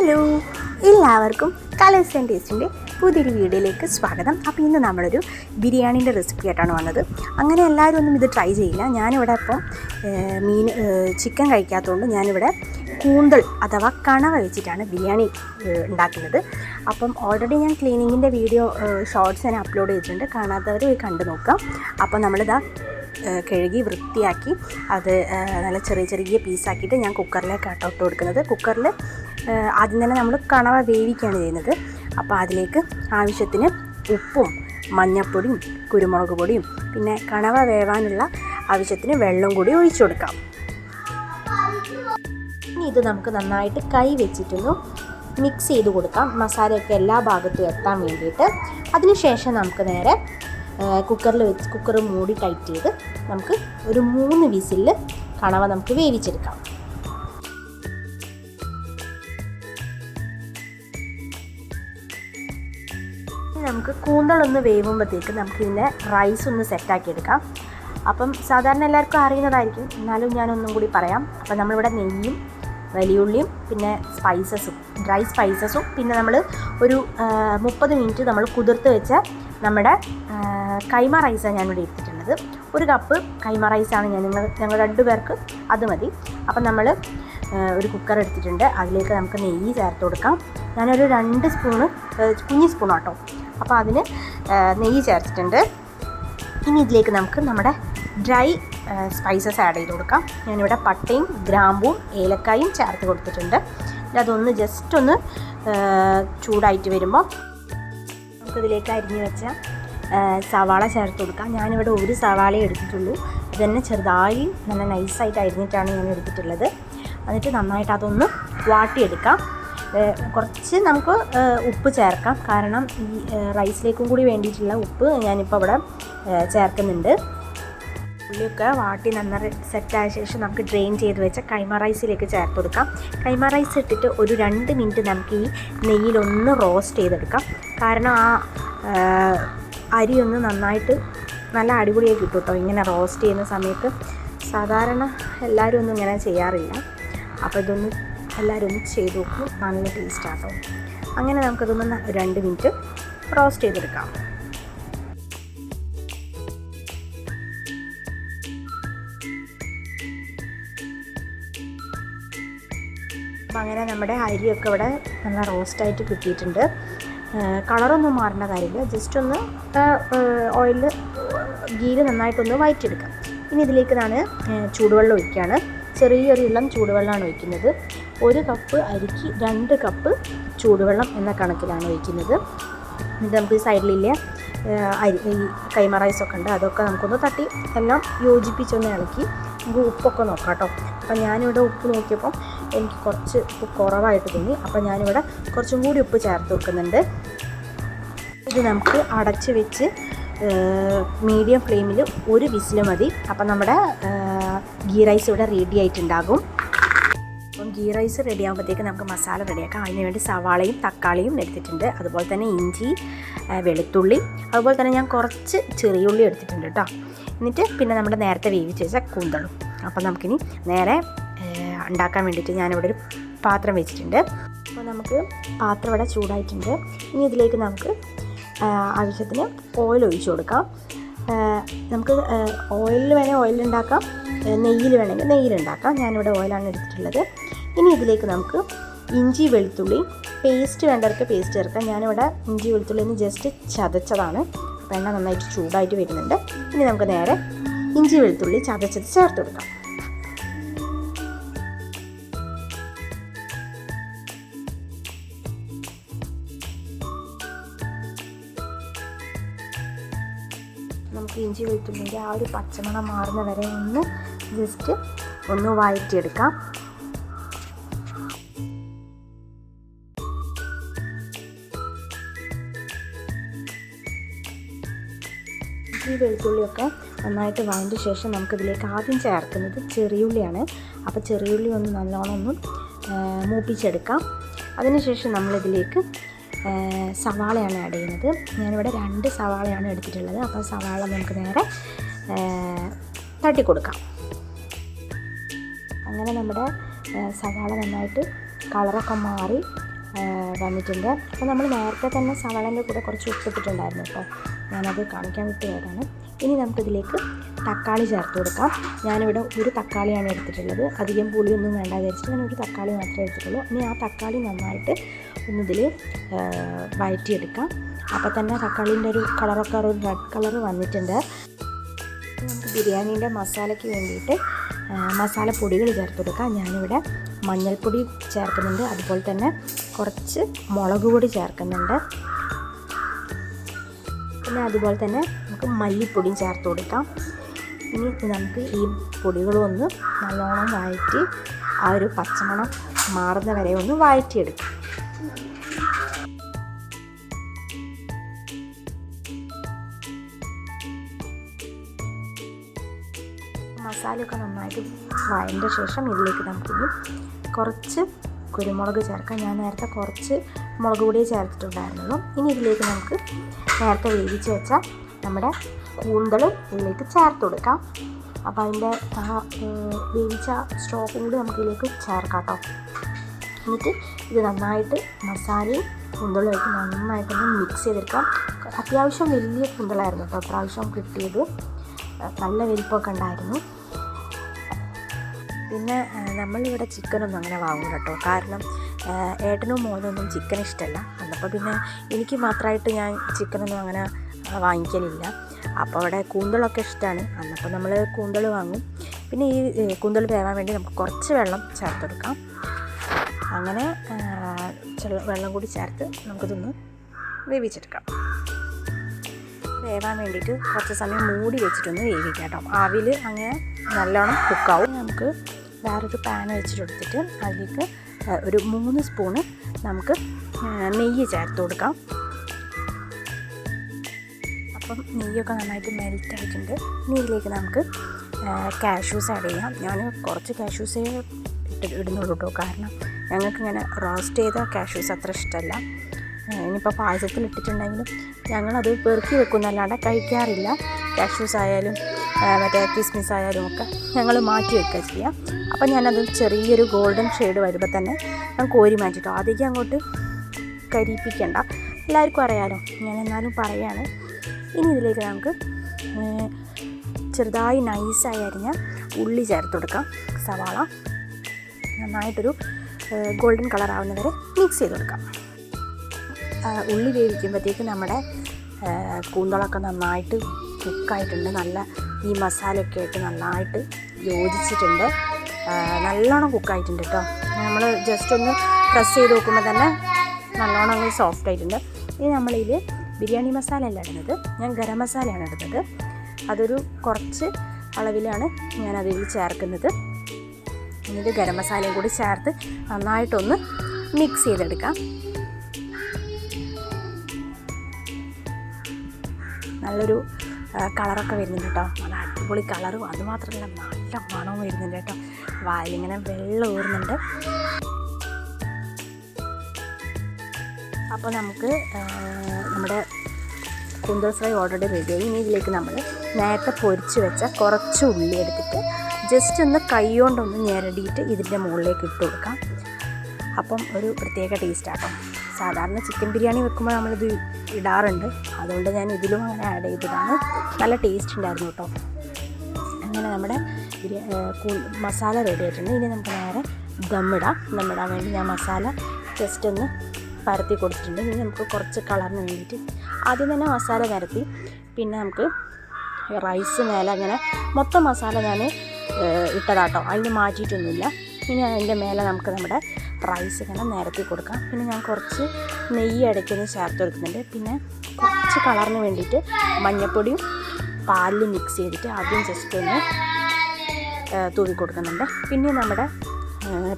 Hello. എല്ലാവർക്കും colours and ടേസ്റ്റിന്റെ പുതിയൊരു വീഡിയോയിലേക്ക് സ്വാഗതം. അപ്പോൾ ഇന്ന് നമ്മളൊരു ബിരിയാണീന്റെ റെസിപ്പി ആയിട്ടാണ് വന്നത്. അങ്ങനെ എല്ലാവരും ഒന്നും ഇത് ട്രൈ ചെയ്യില്ല. ഞാനിവിടെ ഇപ്പം മീൻ ചിക്കൻ കഴിക്കാത്തതുകൊണ്ട് ഞാനിവിടെ കൂന്തൽ അഥവാ കണവ വെച്ചിട്ടാണ് ബിരിയാണി ഉണ്ടാക്കുന്നത്. അപ്പം ഓൾറെഡി ഞാൻ ക്ലീനിങ്ങിന്റെ വീഡിയോ ഷോർട്സ് ഞാൻ അപ്ലോഡ് ചെയ്തിട്ടുണ്ട്. കാണാത്തവർ പോയി കണ്ടു നോക്കാം. അപ്പോൾ നമ്മളിതാ കഴുകി വൃത്തിയാക്കി അത് നല്ല ചെറിയ ചെറിയ പീസാക്കിയിട്ട് ഞാൻ കുക്കറിലേക്കാട്ടോ ഇട്ട് കൊടുക്കുന്നത്. കുക്കറിൽ ആദ്യം തന്നെ നമ്മൾ കണവ വേവിക്കുകയാണ് ചെയ്യുന്നത്. അപ്പോൾ അതിലേക്ക് ആവശ്യത്തിന് ഉപ്പും മഞ്ഞൾപ്പൊടിയും കുരുമുളക് പൊടിയും പിന്നെ കണവ വേവാനുള്ള ആവശ്യത്തിന് വെള്ളം കൂടി ഒഴിച്ചു കൊടുക്കാം. ഇനി ഇത് നമുക്ക് നന്നായിട്ട് കൈ വെച്ചിട്ടൊന്ന് മിക്സ് ചെയ്ത് കൊടുക്കാം. മസാലയൊക്കെ എല്ലാ ഭാഗത്തും എത്താൻ വേണ്ടിയിട്ട്. അതിനുശേഷം നമുക്ക് നേരെ കുക്കറിൽ വെച്ച് കുക്കർ മൂടി ടൈറ്റ് ചെയ്ത് നമുക്ക് ഒരു മൂന്ന് വിസിലിൽ കണവ നമുക്ക് വേവിച്ചെടുക്കാം. നമുക്ക് കൂന്തളൊന്ന് വേവുമ്പോഴത്തേക്ക് നമുക്ക് ഇതിന്റെ റൈസ് ഒന്ന് സെറ്റാക്കി എടുക്കാം അപ്പം സാധാരണ എല്ലാവർക്കും അറിയുന്നതായിരിക്കും. എന്നാലും ഞാനൊന്നും കൂടി പറയാം. അപ്പം നമ്മളിവിടെ നെയ്യും വലിയുള്ളിയും പിന്നെ സ്പൈസസും ഡ്രൈ സ്പൈസസും പിന്നെ നമ്മൾ ഒരു മുപ്പത് മിനിറ്റ് നമ്മൾ കുതിർത്ത് വെച്ച നമ്മുടെ കൈമ റൈസാണ് ഞാനിവിടെ എടുത്തിട്ടുള്ളത്. ഒരു കപ്പ് കൈമ റൈസാണ് ഞാൻ നിങ്ങൾ ഞങ്ങൾ രണ്ട് പേർക്ക് അത് മതി. അപ്പം നമ്മൾ ഒരു കുക്കർ എടുത്തിട്ടുണ്ട്. അതിലേക്ക് നമുക്ക് നെയ്യ് ചേർത്ത് കൊടുക്കാം. ഞാനൊരു രണ്ട് സ്പൂണ് കുഞ്ഞി കേട്ടോ അപ്പോൾ അതിന് നെയ്യ് ചേർത്തിട്ടുണ്ട്. ഇനി ഇതിലേക്ക് നമുക്ക് നമ്മുടെ ഡ്രൈ സ്പൈസസ് ആഡ് ചെയ്ത് കൊടുക്കാം. ഞാനിവിടെ പട്ടയും ഗ്രാമ്പും ഏലക്കായും ചേർത്ത് കൊടുത്തിട്ടുണ്ട്. അതൊന്ന് ജസ്റ്റ് ഒന്ന് ചൂടായിട്ട് വരുമ്പോൾ നമുക്കിതിലേക്ക് അരിഞ്ഞ് വെച്ച സവാള ചേർത്ത് കൊടുക്കാം. ഞാനിവിടെ ഒരു സവാള എടുത്തിട്ടുള്ളൂ. ഇതന്നെ ചെറുതായി നല്ല നൈസായിട്ട് അരിഞ്ഞിട്ടാണ് ഞാൻ എടുത്തിട്ടുള്ളത്. എന്നിട്ട് നന്നായിട്ട് അതൊന്ന് വാട്ടിയെടുക്കാം. കുറച്ച് നമുക്ക് ഉപ്പ് ചേർക്കാം. കാരണം ഈ റൈസിലേക്കും കൂടി വേണ്ടിയിട്ടുള്ള ഉപ്പ് ഞാനിപ്പോൾ അവിടെ ചേർക്കുന്നുണ്ട്. ഉള്ളിയൊക്കെ വാട്ടി നന്നായി സെറ്റായ ശേഷം നമുക്ക് ഡ്രെയിൻ ചെയ്ത് വെച്ച കൈമ റൈസിലേക്ക് ചേർത്ത് കൊടുക്കാം. കൈമ റൈസ് ഇട്ടിട്ട് ഒരു രണ്ട് മിനിറ്റ് നമുക്ക് ഈ നെയ്യിലൊന്ന് റോസ്റ്റ് ചെയ്തെടുക്കാം. കാരണം ആ, അരി ഒന്ന് നന്നായിട്ട് നല്ല അടിപൊളിയായി കിട്ടും കേട്ടോ ഇങ്ങനെ റോസ്റ്റ് ചെയ്യുന്ന സമയത്ത് സാധാരണ എല്ലാവരും ഒന്നും ഇങ്ങനെ ചെയ്യാറില്ല. അപ്പോൾ ഇതൊന്ന് എല്ലാവരും ഒന്ന് ചെയ്ത് നോക്കും. നല്ല ടേസ്റ്റാട്ടോ അങ്ങനെ നമുക്കതൊന്ന് രണ്ട് മിനിറ്റ് റോസ്റ്റ് ചെയ്തെടുക്കാം. അപ്പം അങ്ങനെ നമ്മുടെ അരിയൊക്കെ ഇവിടെ നല്ല റോസ്റ്റായിട്ട് കിട്ടിയിട്ടുണ്ട്. കളറൊന്നും മാറേണ്ട കാര്യമില്ല. ജസ്റ്റ് ഒന്ന് ഓയിൽ ഗീൽ നന്നായിട്ടൊന്ന് വയറ്റിയെടുക്കാം. ഇനി ഇതിലേക്ക് ഞാൻ ചൂടുവെള്ളം ഒഴിക്കുകയാണ് ചെറിയൊരു ഇളം ചൂടുവെള്ളമാണ് ഒഴിക്കുന്നത്. ഒരു കപ്പ് അരിക്ക് രണ്ട് കപ്പ് ചൂടുവെള്ളം എന്ന കണക്കിലാണ് ഒഴിക്കുന്നത്. ഇത് നമുക്ക് സൈഡിലില്ലേ അരി ഈ കൈമ റൈസൊക്കെ ഉണ്ട് അതൊക്കെ നമുക്കൊന്ന് തട്ടി എല്ലാം യോജിപ്പിച്ചൊന്ന് ഇളക്കി നമുക്ക് ഉപ്പൊക്കെ നോക്കാം കേട്ടോ. അപ്പം ഞാനിവിടെ ഉപ്പ് നോക്കിയപ്പം എനിക്ക് കുറച്ച് ഉപ്പ് കുറവായിട്ട് തോന്നി. അപ്പം ഞാനിവിടെ കുറച്ചും കൂടി ഉപ്പ് ചേർത്ത് വെക്കുന്നുണ്ട്. ഇത് നമുക്ക് അടച്ച് വെച്ച് മീഡിയം ഫ്ലെയിമിൽ ഒരു വിസിൽ മതി. അപ്പം നമ്മുടെ ഗീ റൈസ് ഇവിടെ റെഡി ആയിട്ടുണ്ടാകും. അപ്പം ഗീ റൈസ് റെഡി ആകുമ്പോഴത്തേക്ക് നമുക്ക് മസാല റെഡിയാക്കാം അതിന് വേണ്ടി സവാളയും തക്കാളിയും എടുത്തിട്ടുണ്ട്. അതുപോലെ തന്നെ ഇഞ്ചി വെളുത്തുള്ളി. അതുപോലെ തന്നെ ഞാൻ കുറച്ച് ചെറിയുള്ളി എടുത്തിട്ടുണ്ട് കേട്ടോ എന്നിട്ട് പിന്നെ നമ്മുടെ നേരത്തെ വേവിച്ച് വെച്ച കൂന്തളും. അപ്പം നമുക്കിനി നേരെ ഉണ്ടാക്കാൻ വേണ്ടിയിട്ട് ഞാനിവിടെ ഒരു പാത്രം വെച്ചിട്ടുണ്ട്. അപ്പോൾ നമുക്ക് പാത്രം ഇവിടെ ചൂടായിട്ടുണ്ട്. ഇനി ഇതിലേക്ക് നമുക്ക് ആവശ്യത്തിന് ഓയിൽ ഒഴിച്ചു കൊടുക്കാം. നമുക്ക് ഓയിലിൽ വേണേൽ ഓയിൽ ഉണ്ടാക്കാം. നെയ്യിൽ വേണമെങ്കിൽ നെയ്യിൽ ഉണ്ടാക്കാം. ഞാനിവിടെ ഓയിലാണ് എടുത്തിട്ടുള്ളത്. ഇനി ഇതിലേക്ക് നമുക്ക് ഇഞ്ചി വെളുത്തുള്ളി പേസ്റ്റ് വേണ്ടവർക്ക് പേസ്റ്റ് ചേർക്കാം. ഞാനിവിടെ ഇഞ്ചി വെളുത്തുള്ളി ഒന്ന് ജസ്റ്റ് ചതച്ചതാണ്. വെണ്ണ നന്നായിട്ട് ചൂടായിട്ട് വരുന്നുണ്ട്. ഇനി നമുക്ക് നേരെ ഇഞ്ചി വെളുത്തുള്ളി ചതച്ചത് ചേർത്ത് കൊടുക്കാം. നമുക്ക് ഇഞ്ചി വെളുത്തുള്ളിന്റെ ആ ഒരു പച്ചമണം മാറുന്ന വരെ ഒന്ന് ജസ്റ്റ് ഒന്ന് വഴറ്റിയെടുക്കാം. വെളുത്തുള്ളിയൊക്കെ നന്നായിട്ട് വാങ്ങിയ ശേഷം നമുക്കിതിലേക്ക് ആദ്യം ചേർക്കുന്നത് ചെറിയുള്ളിയാണ്. അപ്പോൾ ചെറിയുള്ളി ഒന്ന് നല്ലോണം ഒന്ന് മൂപ്പിച്ചെടുക്കാം. അതിനുശേഷം നമ്മളിതിലേക്ക് സവാളയാണ് ആഡ് ചെയ്യുന്നത്. ഞാനിവിടെ രണ്ട് സവാളയാണ് എടുത്തിട്ടുള്ളത്. അപ്പോൾ സവാള നമുക്ക് നേരെ തട്ടിക്കൊടുക്കാം. അങ്ങനെ നമ്മുടെ സവാള നന്നായിട്ട് കളറൊക്കെ മാറി വന്നിട്ടുണ്ട്. അപ്പോൾ നമ്മൾ നേരത്തെ തന്നെ സവാളന്റെ കൂടെ കുറച്ച് ഉപ്പിട്ടിട്ടുണ്ടായിരുന്നു കേട്ടോ. ഞാനത് കാണിക്കാൻ വിട്ടുപോയതാണ് ഇനി നമുക്കിതിലേക്ക് തക്കാളി ചേർത്ത് കൊടുക്കാം. ഞാനിവിടെ ഒരു തക്കാളിയാണ് എടുത്തിട്ടുള്ളത്. അധികം പുളിയൊന്നും വേണ്ട വിചാരിച്ചിട്ട് ഞാൻ ഒരു തക്കാളി മാത്രമേ എടുത്തിട്ടുള്ളൂ. ഇനി ആ തക്കാളി നന്നായിട്ട് ഒന്നിതിൽ വഴറ്റിയെടുക്കാം. അപ്പോൾ തന്നെ തക്കാളീന്റെ ഒരു കളറൊക്കെ ഒരു റെഡ് കളർ വന്നിട്ടുണ്ട്. നമുക്ക് ബിരിയാണീന്റെ മസാലയ്ക്ക് വേണ്ടിയിട്ട് മസാല മസാലപ്പൊടികൾ ചേർത്ത് കൊടുക്കാം. ഞാനിവിടെ മഞ്ഞൾപ്പൊടി ചേർക്കുന്നുണ്ട്. അതുപോലെ തന്നെ കുറച്ച് മുളക് പൊടി ചേർക്കുന്നുണ്ട്. പിന്നെ അതുപോലെ തന്നെ നമുക്ക് മല്ലിപ്പൊടിയും ചേർത്ത് കൊടുക്കാം. ഇനി നമുക്ക് ഈ പൊടികളൊന്ന് നല്ലോണം വഴറ്റി ആ ഒരു പച്ചമണം മാറുന്ന വരെ ഒന്ന് വഴറ്റിയെടുക്കാം. മസാലയൊക്കെ നന്നായിട്ട് വഴണ്ട ശേഷം ഇതിലേക്ക് നമുക്കിനി കുറച്ച് കുരുമുളക് ചേർക്കാം. ഞാൻ നേരത്തെ കുറച്ച് മുളക് പൊടിയെ ചേർത്തിട്ടുണ്ടായിരുന്നുള്ളൂ. ഇനി ഇതിലേക്ക് നമുക്ക് നേരത്തെ വേവിച്ച് വെച്ച നമ്മുടെ കൂന്തൽ ഇതിലേക്ക് ചേർത്ത് കൊടുക്കാം. അപ്പോൾ അതിന്റെ ആ വേവിച്ച സ്റ്റോക്കും കൂടി നമുക്ക് ഇതിലേക്ക് ചേർക്കാം കേട്ടോ. എന്നിട്ട് ഇത് നന്നായിട്ട് മസാലയും കൂന്തളുമായിട്ട് നന്നായിട്ടൊന്ന് മിക്സ് ചെയ്തെടുക്കാം. അത്യാവശ്യം വലിയ കൂന്തളായിരുന്നു കേട്ടോ. പ്രാവശ്യം കിട്ടിയത്. നല്ല വലിപ്പമൊക്കെ ഉണ്ടായിരുന്നു. പിന്നെ നമ്മളിവിടെ ചിക്കനൊന്നും അങ്ങനെ വാങ്ങും കേട്ടോ. കാരണം ഏട്ടനും മോനൊന്നും ചിക്കൻ ഇഷ്ടമല്ല അന്നപ്പോൾ പിന്നെ എനിക്ക് മാത്രമായിട്ട് ഞാൻ ചിക്കനൊന്നും അങ്ങനെ വാങ്ങിക്കലില്ല. അപ്പോൾ അവിടെ കൂന്തളൊക്കെ ഇഷ്ടമാണ് അന്നപ്പോൾ നമ്മൾ കൂന്തൾ വാങ്ങും. പിന്നെ ഈ കൂന്തൾ വേവാൻ വേണ്ടി നമുക്ക് കുറച്ച് വെള്ളം ചേർത്തെടുക്കാം. അങ്ങനെ വെള്ളം കൂടി ചേർത്ത് നമുക്കിതൊന്ന് വേവിച്ചെടുക്കാം. വേവാൻ വേണ്ടിയിട്ട് കുറച്ച് സമയം മൂടി വെച്ചിട്ടൊന്ന് വേവിക്കാം കേട്ടോ. ആവിൽ അങ്ങനെ നല്ലോണം കുക്കാവും. നമുക്ക് വേറൊരു പാൻ വെച്ചിട്ടെടുത്തിട്ട് അതിലേക്ക് ഒരു മൂന്ന് സ്പൂണ് നമുക്ക് നെയ്യ് ചേർത്ത് കൊടുക്കാം. അപ്പം നെയ്യൊക്കെ നന്നായിട്ട് മെൽറ്റ് ആയിട്ടുണ്ട്. നെയ്യിലേക്ക് നമുക്ക് കാഷ്യൂസ് ആഡ് ചെയ്യാം. ഞാൻ കുറച്ച് കാഷ്യൂസേ ഇട്ട് ഇടുന്നുള്ളൂ കേട്ടോ കാരണം ഞങ്ങൾക്ക് ഇങ്ങനെ റോസ്റ്റ് ചെയ്ത കാഷ്യൂസ് അത്ര ഇഷ്ടമല്ല ഇനിയിപ്പോൾ പായസത്തിലിട്ടിട്ടുണ്ടെങ്കിലും ഞങ്ങളത് പെറുക്കി വെക്കുന്നല്ലാണ്ട് കഴിക്കാറില്ല. കാഷ്യൂസ് ആയാലും മറ്റേ കിസ്മിസ് ആയാലും ഒക്കെ ഞങ്ങൾ മാറ്റി വെക്കുക ചെയ്യാം. അപ്പം ഞാനത് ചെറിയൊരു ഗോൾഡൻ ഷെയ്ഡ് വരുമ്പോൾ തന്നെ ഞാൻ കോരി മാറ്റിട്ടോ. അധികം അങ്ങോട്ട് കരിപ്പിക്കണ്ട എല്ലാവർക്കും അറിയാലോ. ഞാൻ എന്നാലും പറയാണ്. ഇനി ഇതിലേക്ക് നമുക്ക് ചെറുതായി നൈസായി അരിഞ്ഞ ഉള്ളി ചേർത്ത് കൊടുക്കാം. സവാള നന്നായിട്ടൊരു ഗോൾഡൻ കളർ ആവുന്നവരെ മിക്സ് ചെയ്ത് കൊടുക്കാം. ഉള്ളി വേവിക്കുമ്പോഴത്തേക്ക് നമ്മുടെ കൂന്തളൊക്കെ നന്നായിട്ട് കുക്കായിട്ടുണ്ട്. നല്ല ഈ മസാലയൊക്കെ ആയിട്ട് നന്നായിട്ട് യോജിച്ചിട്ടുണ്ട്. നല്ലോണം കുക്കായിട്ടുണ്ട് കേട്ടോ നമ്മൾ ജസ്റ്റ് ഒന്ന് പ്രസ് ചെയ്ത് നോക്കുമ്പോൾ തന്നെ നല്ലോണം അങ്ങ് സോഫ്റ്റ് ആയിട്ടുണ്ട്. ഇനി നമ്മളിതിൽ ബിരിയാണി മസാല അല്ല ഇടുന്നത്. ഞാൻ ഗരം മസാലയാണ് ഇടുന്നത്. അതൊരു കുറച്ച് അളവിലാണ് ഞാൻ അതിൽ ചേർക്കുന്നത് എന്നിട്ട് ഗരം മസാലയും കൂടി ചേർത്ത് നന്നായിട്ടൊന്ന് മിക്സ് ചെയ്തെടുക്കാം. നല്ലൊരു കളറൊക്കെ വരുന്നുണ്ട് കേട്ടോ. നല്ല അടിപൊളി കളറും. അതുമാത്രമല്ല നല്ല മണവും വരുന്നുണ്ട് കേട്ടോ. വായിലിങ്ങനെ വെള്ളം ഊറുന്നുണ്ട് അപ്പോൾ നമുക്ക് നമ്മുടെ കുന്തൽ ഫ്രൈ ഓൾറെഡി റെഡിയായി ഇനി ഇതിലേക്ക് നമ്മൾ നേരത്തെ പൊരിച്ച് വെച്ച കുറച്ച് ഉള്ളി എടുത്തിട്ട് ജസ്റ്റ് ഒന്ന് കൈ കൊണ്ടൊന്ന് ഞെരടിയിട്ട് ഇതിന്റെ മുകളിലേക്ക് ഇട്ട് കൊടുക്കാം. അപ്പം ഒരു പ്രത്യേക ടേസ്റ്റ് ആട്ടോ സാധാരണ ചിക്കൻ ബിരിയാണി വെക്കുമ്പോൾ നമ്മളിത് ഇടാറുണ്ട്. അതുകൊണ്ട് ഞാൻ ഇതിലും അങ്ങനെ ആഡ് ചെയ്തതാണ്. നല്ല ടേസ്റ്റ് ഉണ്ടായിരുന്നു കേട്ടോ. അങ്ങനെ നമ്മുടെ മസാല റെഡി ആയിട്ടുണ്ട്. ഇനി നമുക്ക് നേരെ ദമ്മിടാം ദമ്മിടാൻ വേണ്ടി ഞാൻ മസാല ജസ്റ്റ് ഒന്ന് പരത്തി കൊടുത്തിട്ടുണ്ട്. ഇനി നമുക്ക് കുറച്ച് കളറിന് വേണ്ടിയിട്ട് ആദ്യം തന്നെ മസാല പരത്തി പിന്നെ നമുക്ക് റൈസ് മേലെ അങ്ങനെ മൊത്തം മസാല ഞാൻ ഇട്ടതാട്ടോ. അതിന് മാറ്റിയിട്ടൊന്നുമില്ല. ഇനി അതിന്റെ മേലെ നമുക്ക് നമ്മുടെ റൈസ് ഇങ്ങനെ നിരത്തി കൊടുക്കാം. പിന്നെ ഞാൻ കുറച്ച് നെയ്യ് ഇടയ്ക്കൊന്ന് ചേർത്ത് കൊടുക്കുന്നുണ്ട്. പിന്നെ കുറച്ച് കളറിന് വേണ്ടിയിട്ട് മഞ്ഞൾപ്പൊടിയും പാലിൽ മിക്സ് ചെയ്തിട്ട് ആദ്യം ജസ്റ്റ് ഒന്ന് തൂവി കൊടുക്കുന്നുണ്ട്. പിന്നെ നമ്മുടെ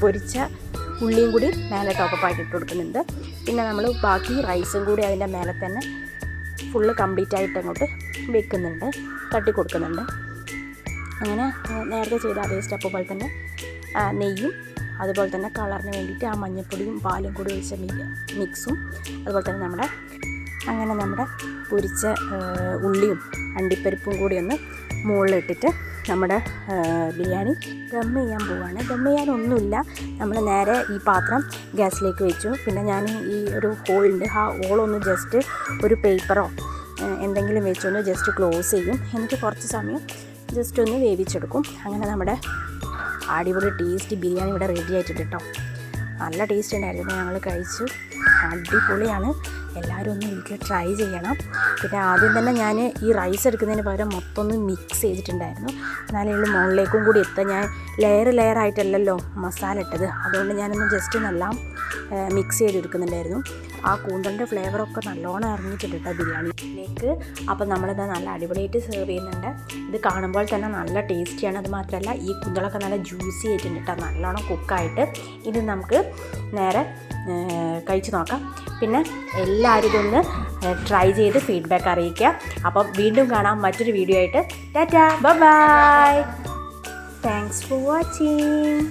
പൊരിച്ച ഉള്ളിയും കൂടി മേലെ ടോപ്പപ്പായിട്ട് ഇട്ട് കൊടുക്കുന്നുണ്ട്. പിന്നെ നമ്മൾ ബാക്കി റൈസും കൂടി അതിന്റെ മേലെ തന്നെ ഫുള്ള് കംപ്ലീറ്റ് ആയിട്ട് അങ്ങോട്ട് വെക്കുന്നുണ്ട്. തട്ടി കൊടുക്കുന്നുണ്ട്. അങ്ങനെ നേരത്തെ ചെയ്ത അതേ സ്റ്റെപ്പ് പോലെ തന്നെ നെയ്യും അതുപോലെ തന്നെ കളറിന് വേണ്ടിയിട്ട് ആ മഞ്ഞൾപ്പൊടിയും പാലും കൂടി ഒഴിച്ച മിക്സും അതുപോലെ തന്നെ നമ്മുടെ അങ്ങനെ നമ്മുടെ പൊരിച്ച ഉള്ളിയും അണ്ടിപ്പരിപ്പും കൂടി ഒന്ന് മുകളിലിട്ടിട്ട് നമ്മുടെ ബിരിയാണി ദം ചെയ്യാൻ പോവാണ്. ദം ചെയ്യാനൊന്നുമില്ല. നമ്മൾ നേരെ ഈ പാത്രം ഗ്യാസിലേക്ക് വെച്ചു. പിന്നെ ഞാൻ ഈ ഒരു ഹോളുണ്ട്. ആ ഹോളൊന്ന് ജസ്റ്റ് ഒരു പേപ്പറോ എന്തെങ്കിലും വെച്ചൊന്ന് ജസ്റ്റ് ക്ലോസ് ചെയ്യും. എന്നിട്ട് കുറച്ച് സമയം ജസ്റ്റ് ഒന്ന് വേവിച്ചെടുക്കും. അങ്ങനെ നമ്മുടെ അടിപൊളി ടേസ്റ്റ് ബിരിയാണി ഇവിടെ റെഡി ആയിട്ടുണ്ട് കേട്ടോ. നല്ല ടേസ്റ്റ് ഉണ്ടായിരുന്നു ഞങ്ങൾ കഴിച്ചു. അടിപൊളിയാണ്. എല്ലാവരും ഒന്ന് വീട്ടിൽ ട്രൈ ചെയ്യണം. പിന്നെ ആദ്യം തന്നെ ഞാൻ ഈ റൈസ് എടുക്കുന്നതിന് പകരം മൊത്തം ഒന്ന് മിക്സ് ചെയ്തിട്ടുണ്ടായിരുന്നു. എന്നാലേ ഉള്ളൂ മുകളിലേക്കും കൂടി എത്താൻ. ഞാൻ ലെയർ ലെയർ ആയിട്ടല്ലല്ലോ മസാല ഇട്ടത്. അതുകൊണ്ട് ഞാനൊന്ന് ജസ്റ്റ് എല്ലാം മിക്സ് ചെയ്തെടുക്കുന്നുണ്ടായിരുന്നു ആ കൂന്തലിന്റെ ഫ്ലേവറൊക്കെ നല്ലോണം ഇറങ്ങിയിട്ടുണ്ട് കേട്ടോ ബിരിയാണിയിലേക്ക്. അപ്പം നമ്മളിത് നല്ല അടിപൊളിയായിട്ട് സെർവ് ചെയ്യുന്നുണ്ട്. ഇത് കാണുമ്പോൾ തന്നെ നല്ല ടേസ്റ്റിയാണ് അത് മാത്രമല്ല ഈ കൂന്തളൊക്കെ നല്ല ജ്യൂസി ആയിട്ടുണ്ട് കേട്ടോ നല്ലോണം കുക്കായിട്ട് ഇത് നമുക്ക് നേരെ കഴിച്ച് നോക്കാം. പിന്നെ എല്ലാവരും ഇതൊന്ന് ട്രൈ ചെയ്ത് ഫീഡ്ബാക്ക് അറിയിക്കുക. അപ്പം വീണ്ടും കാണാം മറ്റൊരു വീഡിയോ ആയിട്ട്. Tata bye thanks for watching